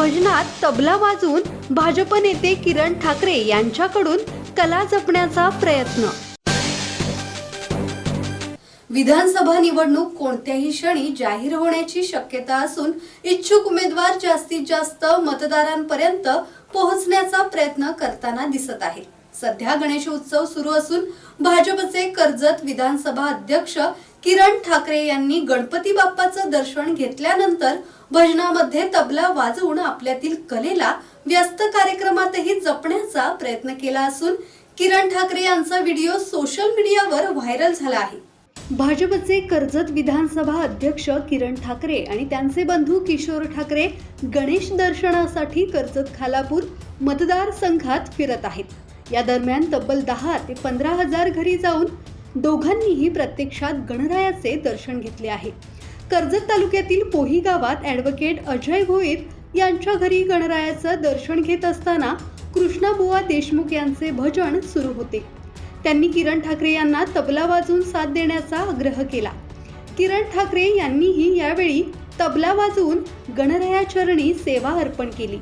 भजनात तबला वाजवून भाजप नेते किरण ठाकरे यांच्याकडून कला जपण्याचा प्रयत्न. विधानसभा निवडणूक कोणत्याही क्षणी जाहीर होण्याची शक्यता असून इच्छुक उमेदवार जास्तीत जास्त मतदारांपर्यंत पोहोचण्याचा प्रयत्न करताना दिसत आहे. सध्या गणेश उत्सव सुरू असून भाजपचे कर्जत विधानसभा अध्यक्ष किरण ठाकरे यांनी गणपती बाप्पाचं दर्शन घेतल्यानंतर भजनामध्ये तबला वाजवून आपल्यातील कलेला व्यस्त कार्यक्रमातही जपण्याचा प्रयत्न केला असून किरण ठाकरे यांचा व्हिडिओ सोशल मीडियावर व्हायरल झाला आहे. भाजपचे कर्जत विधानसभा अध्यक्ष किरण ठाकरे आणि त्यांचे बंधू किशोर ठाकरे गणेश दर्शनासाठी कर्जत खालापूर मतदारसंघात फिरत आहेत. या दरम्यान तब्बल दहा ते पंधरा हजार घरी जाऊन दोघांनीही प्रत्यक्षात गणरायाचे दर्शन घेतले आहे. कर्जत तालुक्यातील पोही गावात ॲडव्होकेट अजय भोईर यांच्या घरी गणरायाचं दर्शन घेत असताना कृष्णाबुवा देशमुख यांचे भजन सुरू होते. त्यांनी किरण ठाकरे यांना तबला वाजवून साथ देण्याचा आग्रह केला. किरण ठाकरे यांनीही यावेळी तबला वाजवून गणरायाचरणी सेवा अर्पण केली.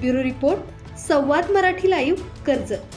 Bureau report Samvad Marathi live Karjat.